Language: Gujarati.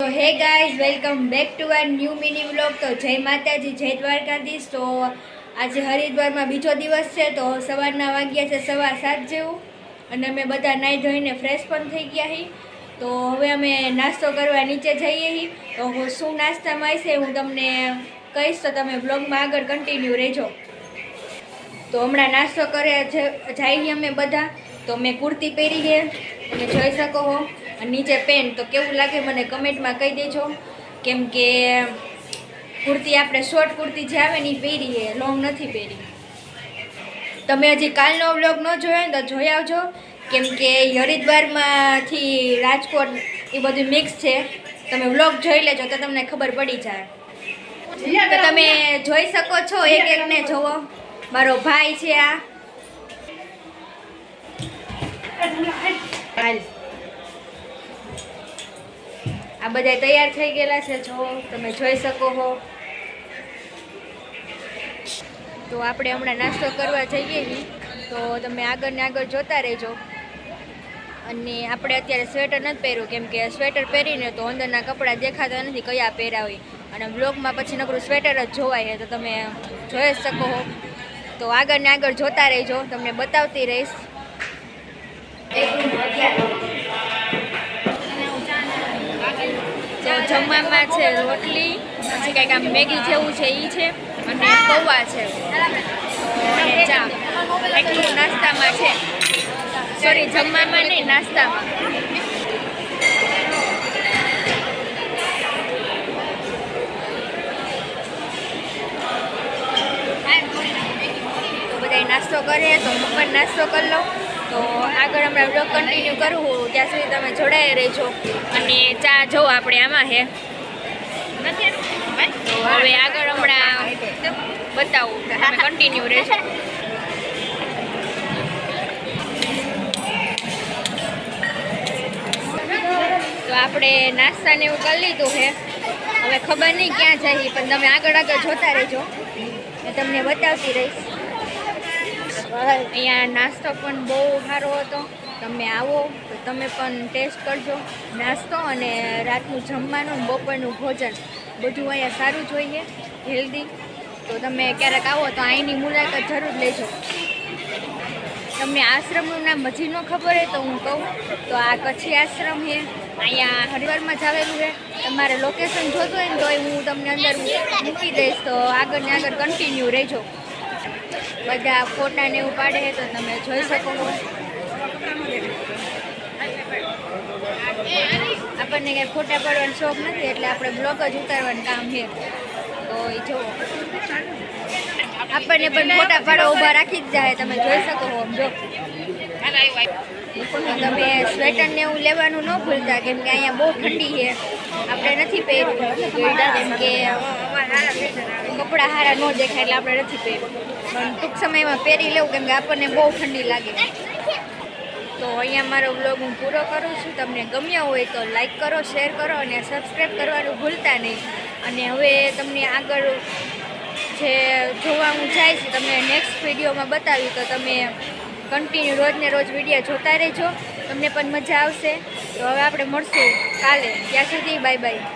તો hey guys welcome back to our new mini vlog તો જય માતાજી, જય દ્વારકાધીશ. તો આજે હરિદ્વારમાં બીજો દિવસ છે, તો સવારના વાગ્યા છે સવા સાત જેવું. અને અમે બધા નાહી ધોઈને ફ્રેશ પણ થઈ ગયા છીએ તો હવે અમે નાસ્તો કરવા નીચે જઈએ છીએ તો હું શું નાસ્તામાં હશે હું તમને કહીશ, તો તમે બ્લોગમાં આગળ કન્ટિન્યુ રહેજો. તો હમણાં નાસ્તો કરે જઈએ અમે બધા. તો મેં કુર્તી પહેરી છે. તમે જોઈ શકો છો નીચે પેન્ટ તો કેવું લાગે મને કમેન્ટમાં કહી દેજો. કેમ કે કુર્તી આપણે શોર્ટ કુર્તી જે આવે ને એ પહેરીએ લોંગ નથી પહેરી. તમે હજી કાલનો વ્લોગ ન જોયો ને તો જોઈ આવજો. કેમ કે હરિદ્વારમાંથી રાજકોટ એ બધું મિક્સ છે. તમે વ્લોગ જોઈ લેજો તો તમને ખબર પડી જાય. તો તમે જોઈ શકો છો એક એકને જોવો. મારો ભાઈ છે આ. આ બધા તૈયાર થઈ ગયેલા છે, જો તમે જોઈ શકો છો તો આપણે હમણાં નાસ્તો કરવા જઈએ તો તમે આગળ ને આગળ જોતા રહેજો. અને આપણે અત્યારે સ્વેટર નથી પહેર્યું, કેમ કે સ્વેટર પહેરીને તો અંદરના કપડાં દેખાતા નથી કયા પહેર્યા હોય. અને બ્લોગમાં પછી નકરું સ્વેટર જ જોવાય તો તમે જોઈ શકો હો. તો આગળ ને આગળ જોતા રહેજો, તમને બતાવતી રહીશ. જમવામાં છે રોટલી, પછી કંઈક આમ મેગી જેવું છે એ છે, અને પૌવા છે. અને નાસ્તામાં છે. સોરી જમવામાં નહીં, નાસ્તામાં. તો બધાય નાસ્તો કરે, તો હું પણ નાસ્તો કરી લઉં. તો આગળ હમણાં બ્લોગ કન્ટિન્યુ કરવું ત્યાં સુધી તમે જોડાઈ રહેજો અને ચા જો આપણે આમાં હે. તો હવે આગળ હમણાં બતાવું તમે કન્ટિન્યુ રહેજો. તો આપણે નાસ્તાને એવું કરી લીધું છે હવે ખબર નહીં ક્યાં જઈએ, પણ તમે આગળ આગળ જોતા રહેજો. તમને બતાવતી રહીશ. અહીંયા નાસ્તો પણ બહુ સારો હતો. તમે આવો, તો તમે પણ ટેસ્ટ કરજો. નાસ્તો અને રાતનું જમવાનું, બપોરનું ભોજન. બધું અહીંયા સારું જોઈએ હેલ્ધી તો તમે ક્યારેક આવો, તો અહીંની મુલાકાત જરૂર લેજો. તમને આશ્રમનું નામ હજી ન ખબર હોય તો હું કહું. તો આ કચ્છી આશ્રમ છે. અહીંયા હરિવારમાં જ આવેલું છે. તમારે લોકેશન જોતું હોય ને તોય હું તમને અંદર મૂકી દઈશ. તો આગળ ને આગળ કન્ટિન્યુ રહેજો. બધા ફોટા ને એવું પાડે તો તમે જોઈ શકો આપણને કંઈ ફોટા પાડવાનો શોખ નથી, એટલે આપણે બ્લોગ જ ઉતારવાનું કામ છે. તો એ જુઓ. આપણને પણ ફોટા પાડવા ઊભા રાખી જ જાય, તમે જોઈ શકો છો જો. તમે સ્વેટર ને એવું લેવાનું ન ભૂલતા, કેમ કે અહીંયા બહુ ઠંડી છે. આપણે નથી પહેર્યું. કેમ કે કપડાં હારા ન દેખાય એટલે આપણે નથી પહેર્યું. પણ ટૂંક સમયમાં પહેરી લેવું કેમ કે આપણને બહુ ઠંડી લાગે. તો અહીંયા મારો બ્લોગ હું પૂરો કરું છું. તમને ગમ્યો હોય તો લાઈક કરો શેર કરો અને સબસ્ક્રાઈબ કરવાનું ભૂલતા નહીં. અને હવે તમને આગળ જે જોવાનું જાય છે, તમને નેક્સ્ટ વિડીયોમાં બતાવ્યું તો તમે કન્ટિન્યુ રોજને રોજ વીડિયો જોતા રહેજો. તમને પણ મજા આવશે. તો હવે આપણે મળશું કાલે. ત્યાં સુધી બાય બાય